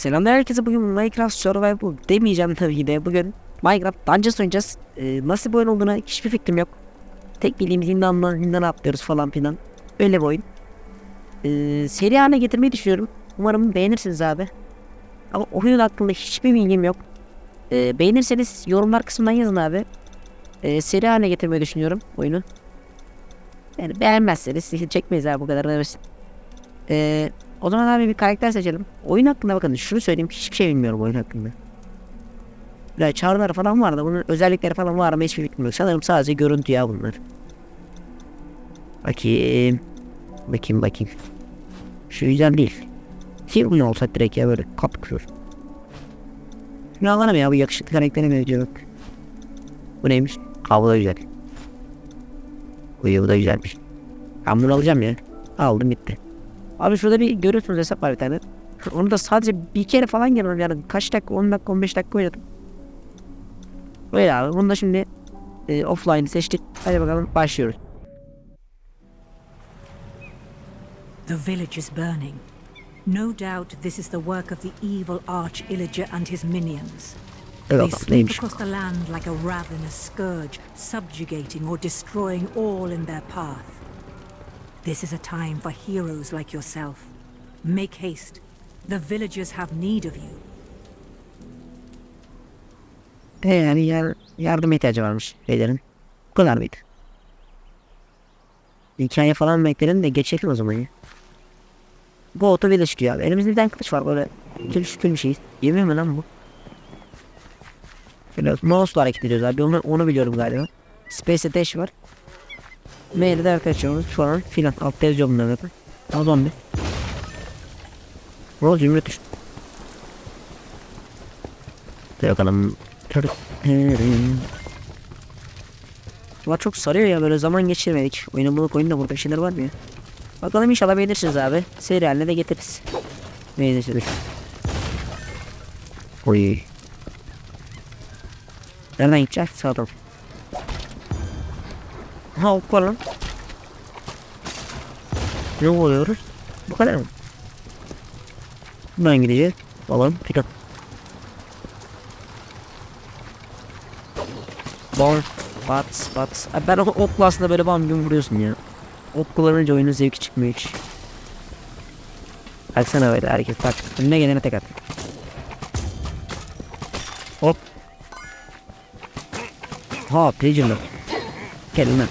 Selamlar herkese bugün Minecraft Survival demeyeceğim tabii de bugün Minecraft Dungeons oynayacağız. Ee, nasıl bir oyun olduğuna hiçbir fikrim yok. Tek bildiğim zindanla zindan atlıyoruz falan filan. Öyle bir oyun. Ee, seri haline getirmeyi düşünüyorum. Umarım beğenirsiniz abi. Ama oyun hakkında hiçbir bilgim yok. Ee, beğenirseniz yorumlar kısmından yazın abi. Ee, seri haline getirmeyi düşünüyorum oyunu. Yani beğenmezseniz çekmeyiz abi bu kadar. Ee, o zaman abi bir karakter seçelim. Oyun hakkında bakın şunu söyleyeyim hiçbir şey bilmiyorum oyun hakkında. Böyle çağrılar falan var da bunun özellikleri falan var mı hiçbir fikrim yok. Sanırım sadece görüntü ya bunlar. Bakayım. Bakayım bakayım. Şu yüzden değil. Film olsa direkt ya böyle kapkıyor. Şunu alalım ya bu yakışıklı karaktere benziyor bak. Bu neymiş? Ha da güzel. Bu, bu da güzelmiş. Ben bunu alacağım ya. Aldım bitti. Abi şurada bir görüyorsunuz hesap var bir tane. Onu da sadece bir kere falan geliyorum yani kaç dakika 10 dakika 15 dakika oynadım. Öyle abi bunu da şimdi e, offline seçtik. Hadi bakalım başlıyoruz. The village is burning. No doubt this is the work of the evil Arch Illager and his minions. They sweep across the land like a ravenous scourge, subjugating or destroying all in their path. This is a time for heroes like yourself. Make haste. The villagers have need of you. E yani yar, yardım ihtiyacı varmış beylerin. Bu kadar mıydı? Hikaye falan beklerim de geçelim o zaman ya. Bu auto village diyor abi. Elimizde bir tane kılıç var böyle. Şükür şükür bir şey. Yemin mi lan bu? Böyle mouse'la hareket ediyoruz abi. Onu, onu biliyorum galiba. Space Dash var. Mail'de de arkadaşlarımız falan filan. Altta yazıyor bunlar zaten. Al zombi. Roll cümle düştü. Hadi bakalım. Var çok sarıyor ya böyle zaman geçirmedik. Oynamalık oyunda burada şeyler var mı ya? Bakalım inşallah beğenirsiniz abi. Seri haline de getiririz. Beğenirsiniz. Oy. Nereden gideceğiz? Sağdan. Ha ok var. Ne oluyoruz? Bu kadar mı? Buradan gideceğiz. Bakalım. Pikat. Bom. Bat. Bat. Abi ben okla aslında böyle bam gün vuruyorsun ya. Ok kullanınca oyunun zevki çıkmıyor hiç. Baksana böyle hareket bak. Önüne gelene tek at. Hop. Ha Pigeon'da. Gel lan.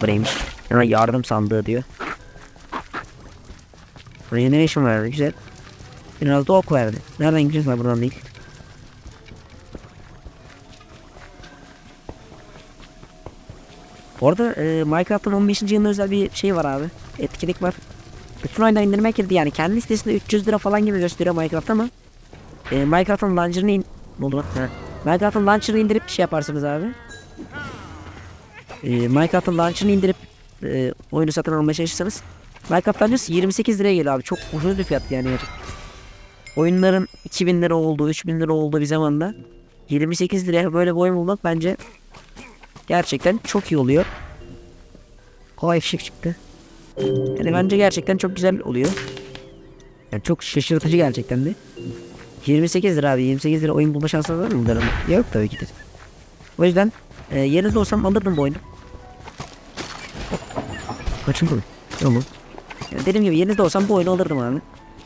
Buraymış. Yana yardım sandığı diyor. İşim var güzel. Biraz da ok verdi. Nereden gideceğiz lan buradan değil. Bu arada e, Minecraft'ın 15. yılına özel bir şey var abi. Etkinlik var. Bütün oyunda indirmek girdi yani. Kendi listesinde 300 lira falan gibi gösteriyor Minecraft ama e, Minecraft'ın launcher'ını in... Ne oldu lan? Minecraft'ın launcher'ını indirip şey yaparsınız abi. E, Minecraft'ın launcher'ını indirip e, oyunu satın almaya çalışırsanız Minecraft launcher 28 liraya geliyor abi. Çok ucuz bir fiyat yani. Oyunların 2000 lira olduğu, 3000 lira olduğu bir zamanda 28 liraya böyle bir oyun bulmak bence gerçekten çok iyi oluyor. Kolay fişek çıktı. Yani bence gerçekten çok güzel oluyor. Yani çok şaşırtıcı gerçekten de. 28 lira abi 28 lira oyun bulma şansınız var mı bunların? Yok tabii ki de. O yüzden e, yerinizde olsam alırdım bu oyunu. Kaçın? Tamam. Yani dediğim gibi yerinizde olsam bu oyunu alırdım abi.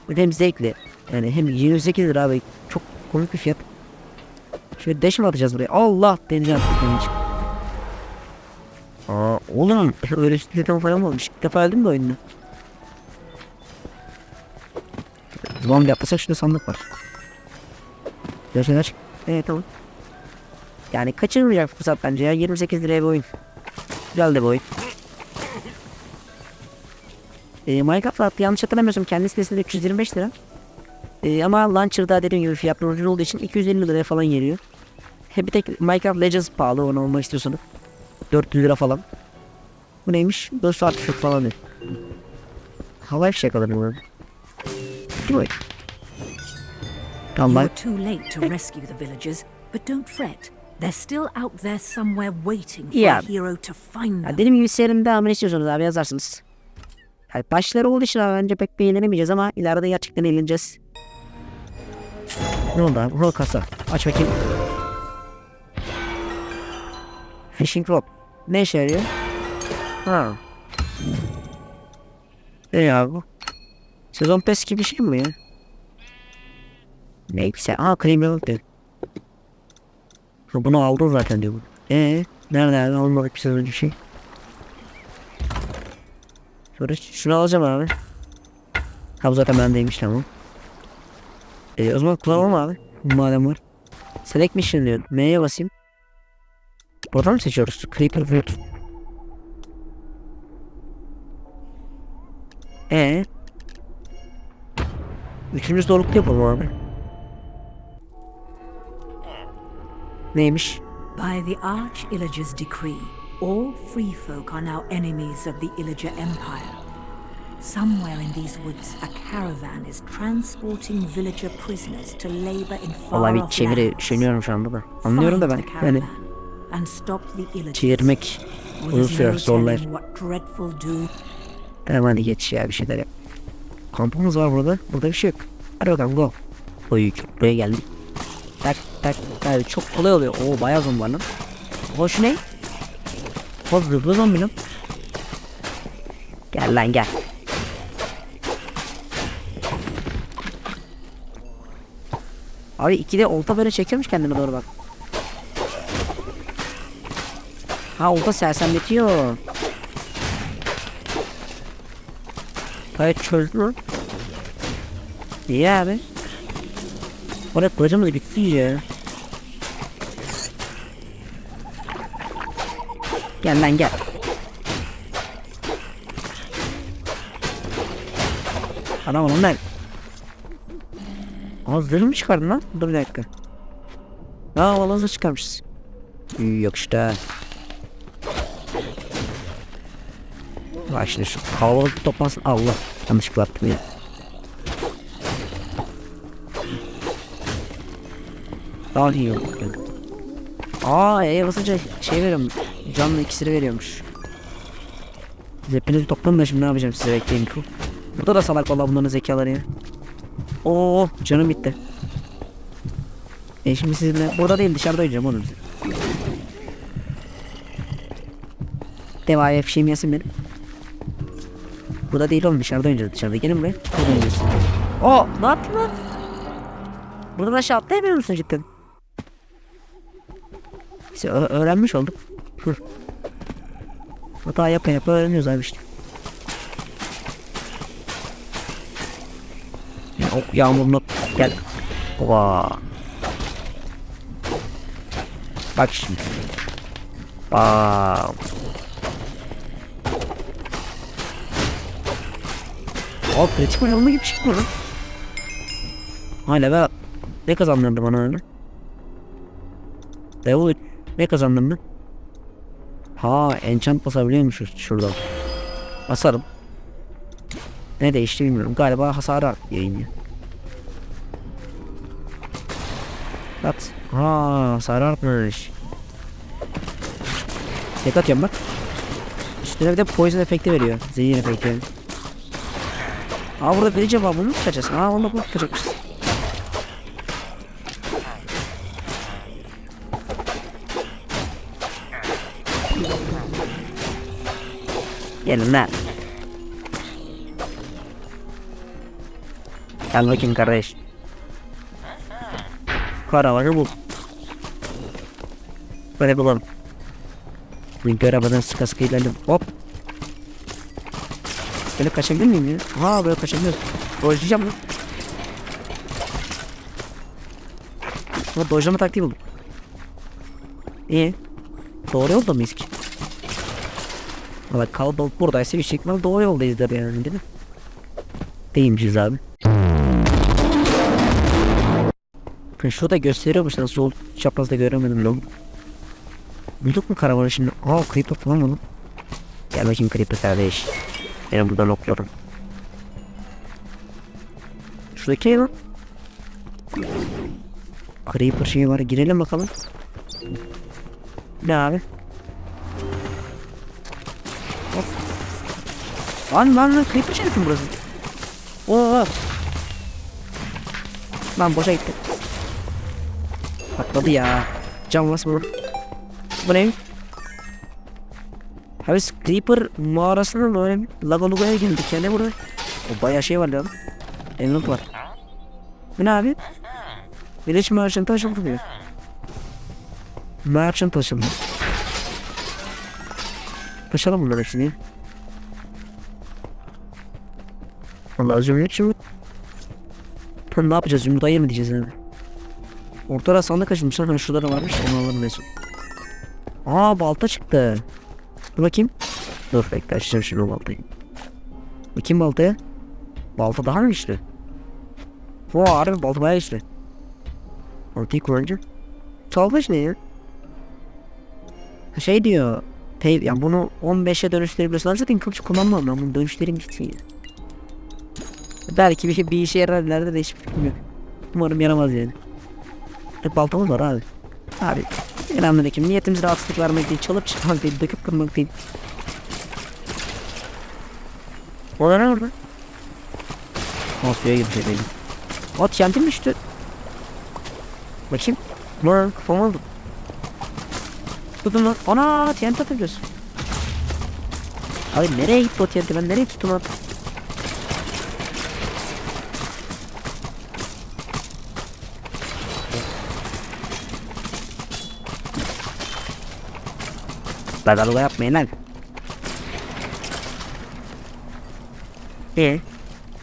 Bu hem zevkli. Yani hem 28 lira abi çok komik bir fiyat. Şöyle dash mi atacağız buraya? Allah denize attık onun için. Aa oğlum öyle üstüne falan mı olmuş? İlk defa öldüm de oyunda. Zombi yapmasak şurada sandık var. Gerçekten aç. Evet tamam. Yani kaçırmayacak fırsat bence ya. 28 liraya bir oyun. Güzel de bir oyun. Ee, Minecraft yanlış hatırlamıyorsam kendi sitesinde 325 lira. Ee, ama Launcher'da dediğim gibi fiyatlar ucuz olduğu için 250 liraya falan geliyor. He bir tek Minecraft Legends pahalı onu almak istiyorsanız. 400 lira falan. Bu neymiş? 4 saat falan değil. Havai fişek alırım ben. O? You Tamam are too late to rescue the villagers, but don't fret. They're still out there somewhere waiting for Yeah. a hero to find Ya them. dediğim gibi serinin devamını istiyorsanız abi yazarsınız. Yani başları olduğu için bence pek beğenemeyeceğiz ama ileride gerçekten eğleneceğiz. Ne oldu abi? Rol kasa. Aç bakayım. Fishing rod. Ne işe yarıyor? Ha. Ne ya bu? Sezon pes gibi bir şey mi ya? Neyse. Aa diyor. Ha, Bunu aldın zaten diyor bu. Eee? Nerede? Almadık bir sezon önce şey. Sonra şunu alacağım abi. Ha bu zaten bendeymiş tamam. Ee, o zaman kullanalım abi. Madem var. Select mission diyor. M'ye basayım. Buradan mı seçiyoruz? Creeper Fruit. Ee? Üçüncü zorlukta yapalım abi. Neymiş? By the Arch Illager's decree, all free folk are now enemies of the Illager Empire. Somewhere in these woods, a caravan is transporting villager prisoners to labor in Vallahi bir far-off çeviri lands. düşünüyorum şu anda da. Anlıyorum da ben. the Yani caravan and stop the Illagers. çevirmek Or uzun there's sürer, no zorlar. telling what dreadful doom Tamam hadi geç ya bir şeyler yap. Kampımız var burada. Burada bir şey yok. Hadi bakalım go. Oy buraya geldik. Tak tak tak. Çok kolay oluyor. Oo bayağı zombi var lan. Hoş ne? Hoş zırhlı zombi lan. Gel lan gel. Abi ikide olta böyle çekiyormuş kendine doğru bak. Ha olta sersemletiyor. Gayet çözdü mü? İyi abi. Oraya kılıcımız bitti ya. Gel lan gel. Anam oğlum lan. Aa zırh mı çıkardın lan? Dur bir dakika. Aa valla zırh çıkarmışız. İyi, Yok işte. Bak şimdi şu kalabalık toplansın. Allah. Yanlışlıkla attım ya. Daha iyi yok. Aa E'ye basınca şey veriyorum. Canlı ikisini veriyormuş. Siz hepinizi toplayın da şimdi ne yapacağım size bekleyin. Burada da salak valla bunların zekaları ya. Oo canım bitti. E şimdi sizinle burada değil dışarıda oynayacağım oğlum. Devaya fişeğim yesin benim. Burada değil oğlum dışarıda oynayacağız dışarıda. Gelin buraya. Burada oynayacağız. Oo ne yaptın lan? Buradan aşağı atlayamıyor musun cidden? İşte öğrenmiş olduk. Hı. Hata yapa yapa öğreniyoruz abi işte. Ya, ok yağmurunu gel. Oba. Bak şimdi. Bam. O kritik oynanma gibi çıkmıyor lan. Hala ben ne kazandırdı bana öyle? Üç. ne kazandırdı? Ha enchant basabiliyormuşuz şuradan. Basarım. Ne değişti bilmiyorum. Galiba hasarı arttı yayın At. Ha hasarı artmış. Tek atıyorum bak. Üstüne bir de poison efekti veriyor. Zehir efekti. Aa burada bir cevabını mı tutacağız? Aa onu bunu tutacakmışız. Gelin. Gel bakayım kardeş. Karavanı bul. Böyle bulalım. Bir arabadan sıka sıka ilerledim. Hop. Böyle kaçabilir miyim ya? Ha böyle kaçabiliyoruz. Dojlayacağım lan. Ama dojlama taktiği buldum. İyi. Doğru yolda mıyız ki? Valla kalabalık buradaysa bir şekilde doğru yoldayızdır yani değil mi? Değilmişiz abi. Şurada gösteriyormuş nasıl sol çaprazda göremedim lan. Bulduk mu karavanı şimdi? Aa creeper falan mı lan? Gel bakayım creeper kardeş. Benim buradan okluyorum. Şuradaki ne lan? Creeper şeyi var girelim bakalım. Ne abi? Lan lan lan creeper şerifim burası. Oo. Lan boşa gitti. Patladı ya. Cam bas bu. Bu ne? Abi Creeper mağarasına böyle Lagaluga'ya girdik ya ne burada? O bayağı şey var lan. Emerald var. Bu ne abi? Village Merchant açıldı diyor. Merchant açıldı. Taşalım bunları hepsini. Vallahi zümrüt şimdi. Ne yapacağız? Zümrüt ayır mı diyeceğiz yani? Ortada sandık açılmış. Hani şurada da varmış. Onu alalım neyse. Aa balta çıktı. Dur bakayım. Dur bekle açacağım şimdi o baltayı. Bakayım baltaya. Balta daha mı güçlü? Oo harbi balta bayağı güçlü. Ortayı kullanınca. Salvage ne ya? Şey diyor. Te ya bunu 15'e dönüştürebiliyorsun. Zaten kılıç kullanmam ben bunu dönüştüreyim gitsin ya. Belki bir, bir işe yarar ileride de fikrim yok. Umarım yaramaz yani. Hep baltamız var abi. Abi Selamünaleyküm. Niyetimiz rahatsızlık vermek değil, çalıp çıkmak değil, döküp kırmak değil. O ne orada? Suya gibi şey değil. O TNT mi düştü? Bakayım. Lan kafam oldu. Tutun lan. Ana TNT atabiliyorsun. Abi nereye gitti o TNT? Ben nereye tuttum abi? Bedava yapmayın lan.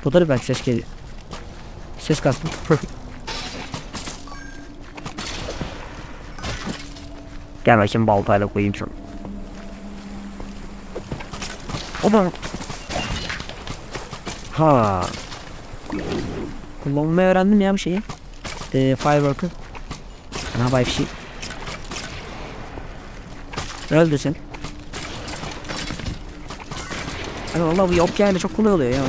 Bu da belki ses geliyor. Ses kastım. Gel bakayım baltayla koyayım şunu. Oba. Ha. Kullanmayı öğrendim ya bir şeyi. Ee, firework'ı. Ne yapayım şey. Öldür sen. Hani valla bu yok yani çok kolay oluyor ya.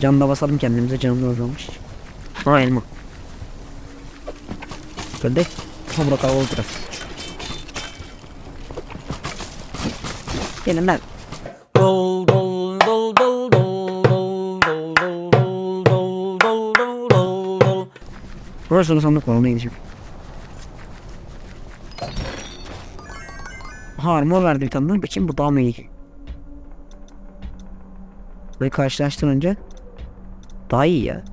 Canla basalım kendimize canımız azalmış. Ha elma. Öldü. Hamura kavga biraz. Gelin lan. Dol dol dol dol dol dol dol dol dol dol dol dol dol. Burası sandık var ona gideceğim. Ha armor verdi bir tane. Bakayım bu daha mı iyi? Burayı karşılaştırınca daha iyi ya.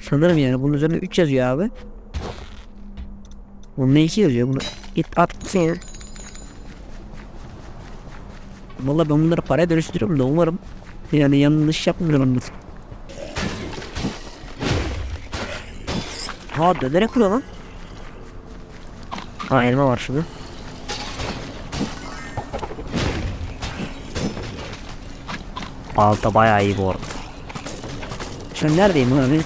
Sanırım yani bunun üzerine 3 yazıyor abi. Bunun ne 2 yazıyor? Bunu git at gitsin. Valla ben bunları paraya dönüştürüyorum da umarım yani yanlış yapmıyorum. Ha dönerek kuruyor lan. Ha elma var şurada. Alta bayağı iyi bu arada. Şu an neredeyim lan abi?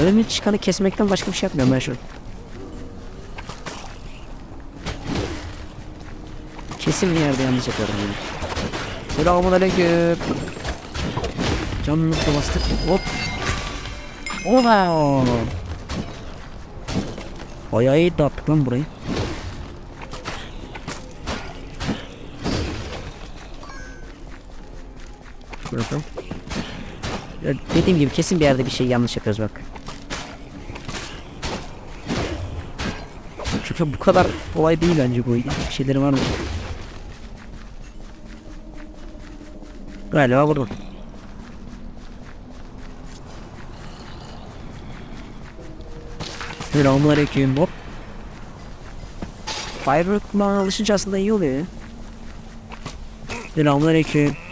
Ölümün çıkanı kesmekten başka bir şey yapmıyorum ben şu an. Kesin bir yerde yanlış yapıyorum yani. Selamun aleyküm. Canınızı bastık. Hop. Oha. Bayağı iyi dağıttık lan burayı. Bırakalım. Ya dediğim gibi kesin bir yerde bir şey yanlış yapıyoruz bak. Çünkü bu kadar kolay değil bence bu. Bir şeyleri var mı? Galiba burada. Selamünaleyküm hop. Firework kullanmaya alışınca aslında iyi oluyor. Selamünaleyküm.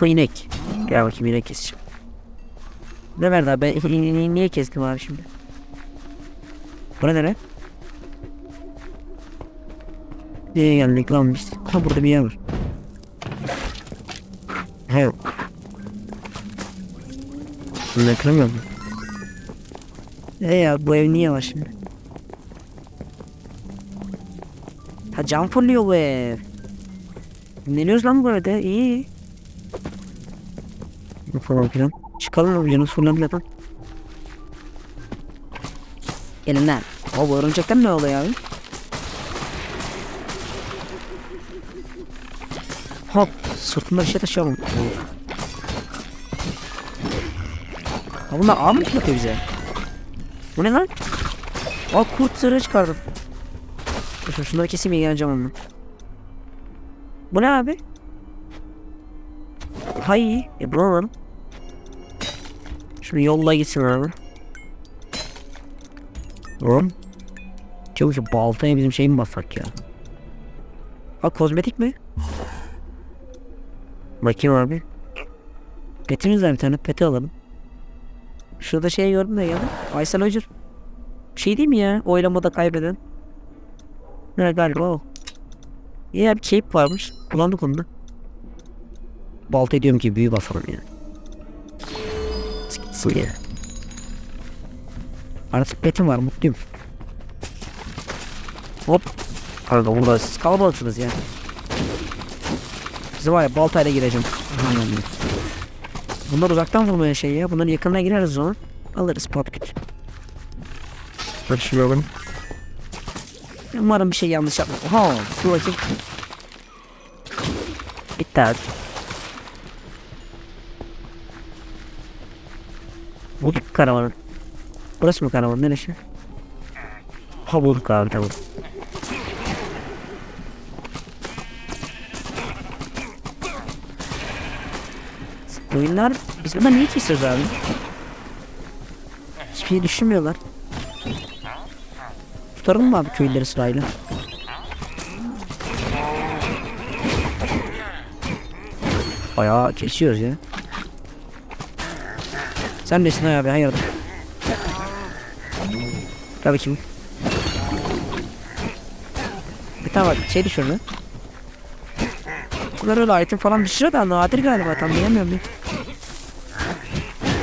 Bu inek. Gel bakayım inek keseceğim. Ne verdi abi? Ben niye kestim abi şimdi? Bu ne nere? Nereye geldik lan biz? Ha burada bir yer var. He. Bunu kıramıyor mu? E ya bu ev niye var şimdi? Ha cam fırlıyor bu ev. Dinleniyoruz lan bu evde iyi. Falan filan. Çıkalım mı canım fırlandı lan. Gelin lan. O bu örümcekten ne oluyor abi? Hop sırtında bir şey taşıyamam. Ha bunlar ağ mı yapıyor bize? Bu ne lan? Aa kurt zırhı çıkardım. Dur şunları keseyim ilgileneceğim onunla. Bu ne abi? Hay, e bunu alalım. Şunu yolla gitsin abi. Oğlum. Çabuk şu baltaya bizim şey mi bassak ya? Ha kozmetik mi? Bakayım abi. Petimiz var bir tane peti alalım. Şurada şey gördüm de ya. Aysel Hoca. Şey değil mi ya? Oylamada kaybeden. Ne galiba o. Ya bir keyif varmış. Kullandık onu da. Balta ediyorum ki büyü basalım ya. Gitsin ya. Artık petim var mutluyum. Hop. Pardon burada siz kalabalıksınız ya. Size var ya baltayla gireceğim. Bunlar uzaktan vurmaya şey ya. Bunların yakınına gireriz o zaman. Alırız pop güç. Başlayalım. Umarım bir şey yanlış yapma. Ha, dur bakayım. Bitti abi. Bu karavanın. Burası mı karavan? Neresi? Ha bulduk abi tamam. Oyunlar biz bundan niye kesiyoruz abi? Hiçbir şey düşünmüyorlar. Tutarım mı abi köylüleri sırayla? Bayağı kesiyoruz ya. Sen nesin abi hayırdır? Tabii ki. Bir tane bak şey düşürdü. Bunlar öyle item falan düşürüyor da nadir galiba tam bilemiyorum bir.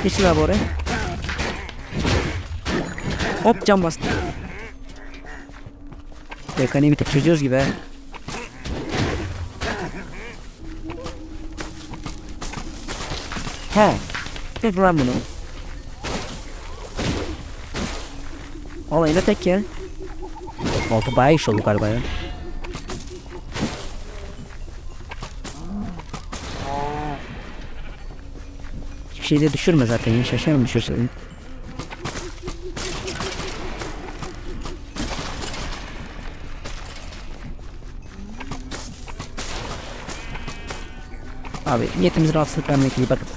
Geçin abi oraya. Hop cam bastı. Mekaniği bir tek çözüyoruz gibi he. He. Tek lan bunu. Yine tek ya. Altı bayağı iş oldu galiba ya. Hiçbir şey de düşürme zaten ya şaşarım düşürse. Abi niyetimiz rahatsızlık vermek değil bakın.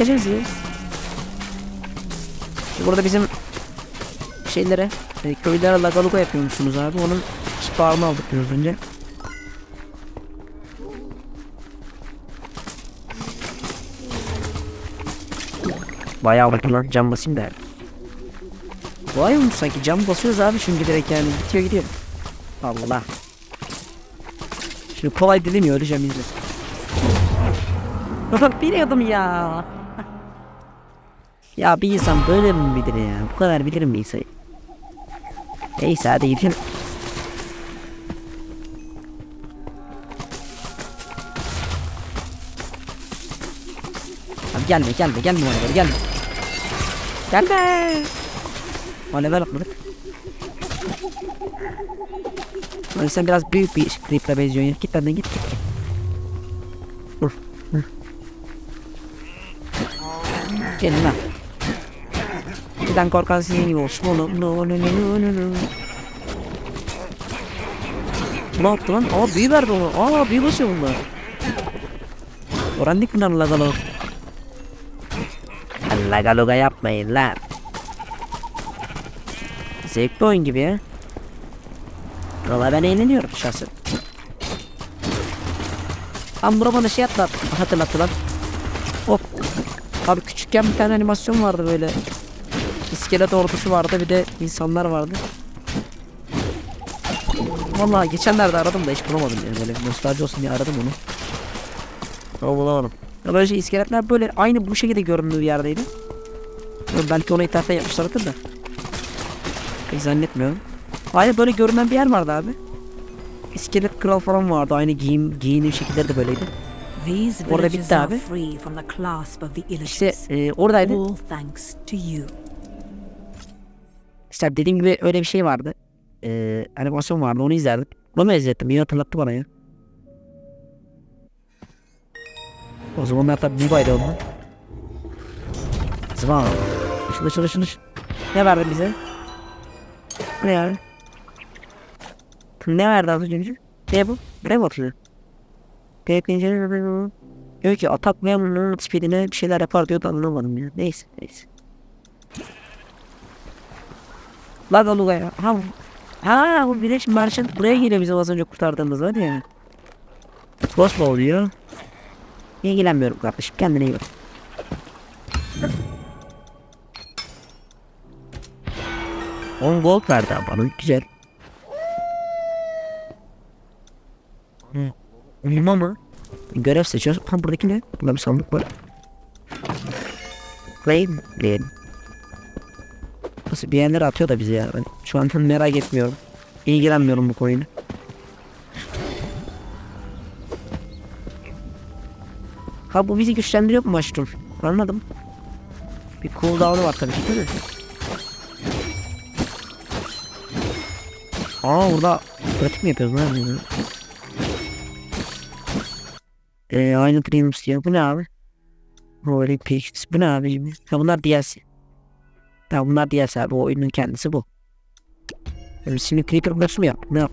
Çıkacağız ya. Burada bizim şeylere e, köylere lagaluga yapıyormuşsunuz abi. Onun şifağını aldık biraz önce. Bayağı bakın lan cam basayım da. Vay olmuş sanki cam basıyoruz abi çünkü direkt yani bitiyor gidiyor. Allah. Şimdi kolay dilemiyor öleceğim izle. Biliyordum ya. Ya bir insan böyle mi bilir ya? Bu kadar bilir mi insan? Neyse hadi gidelim. Abi gelme gelme gelme bana böyle gelme. Gelme. O level atladık. Lan sen biraz büyük bir creep'le benziyorsun. Git benden git git. Gelin lan. Giden korkan sizin gibi olsun oğlum. No no no no no. Ne yaptı lan? Aa büyü verdi ona. Aa büyü basıyor bunlar. Öğrendik bunlar lagalo. Lagaloga yapmayın lan. Zevkli oyun gibi ya. Valla ben eğleniyorum şahsen. Ambura bana şey atlat, hatırlattı lan. Hop. Abi küçükken bir tane animasyon vardı böyle. İskelet ordusu vardı bir de insanlar vardı. Vallahi geçenlerde aradım da hiç bulamadım yani böyle nostalji olsun diye aradım onu. Ama bulamadım. Ya böyle şey iskeletler böyle aynı bu şekilde göründüğü yerdeydi. Belki ona ithafen yapmışlardır da. Pek zannetmiyorum. Aynı böyle görünen bir yer vardı abi. İskelet kral falan vardı. Aynı giyim, giyinim şekilleri de böyleydi. Orada bitti abi. İşte e, oradaydı. İşte dediğim gibi öyle bir şey vardı. Ee, animasyon vardı onu izlerdik. Onu mu izlettim? İyi hatırlattı bana ya. O zamanlar tabi Vivo'ydu onlar. Zıvan. Şunu şunu şunu. Ne verdi bize? Ne yani? Ne verdi az önce? Ne bu? Ne mi atıyor? Diyor ki atak movement speedine bir şeyler yapar diyordu anlamadım ya. Neyse neyse. Lan Aluga ya. Ha, ha bu Birleş Merchant buraya geliyor bizim az önce kurtardığımız var ya. Crossbow diyor. İlgilenmiyorum kardeşim kendine iyi bak. On gold verdi bana güzel. Hı. Ulma mı? Görev seçiyoruz. Ha buradaki ne? Burada bir sandık var. Claim. Claim. Nasıl bir yerlere atıyor da bizi ya. Ben şu an merak etmiyorum. İlgilenmiyorum bu konuyla. Ha bu bizi güçlendiriyor mu Mushroom? Anladım. Bir cooldown'u var tabii ki değil mi? Aa burada pratik mi yapıyoruz lan? bunu? Ee, aynı premium diyor. Bu ne abi? Royal Peaks. Bu ne abi? Ha bunlar DLC. Ya bunlar DLC abi. O oyunun kendisi bu. Yani şimdi Creeper Blocks mu yap? Ne yap?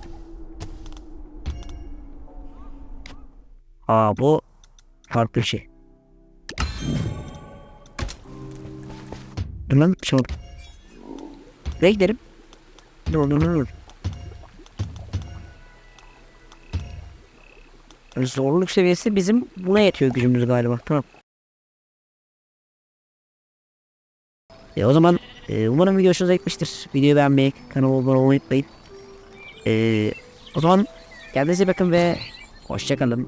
Aa bu farklı bir şey. Dur lan bir şey oldu. Buraya gidelim. Dur dur. dur. Zorluk seviyesi bizim buna yetiyor gücümüz galiba. Tamam. E, o zaman e, umarım video hoşunuza gitmiştir. Videoyu beğenmeyi, kanalıma abone olmayı unutmayın. E, o zaman kendinize bakın ve hoşçakalın.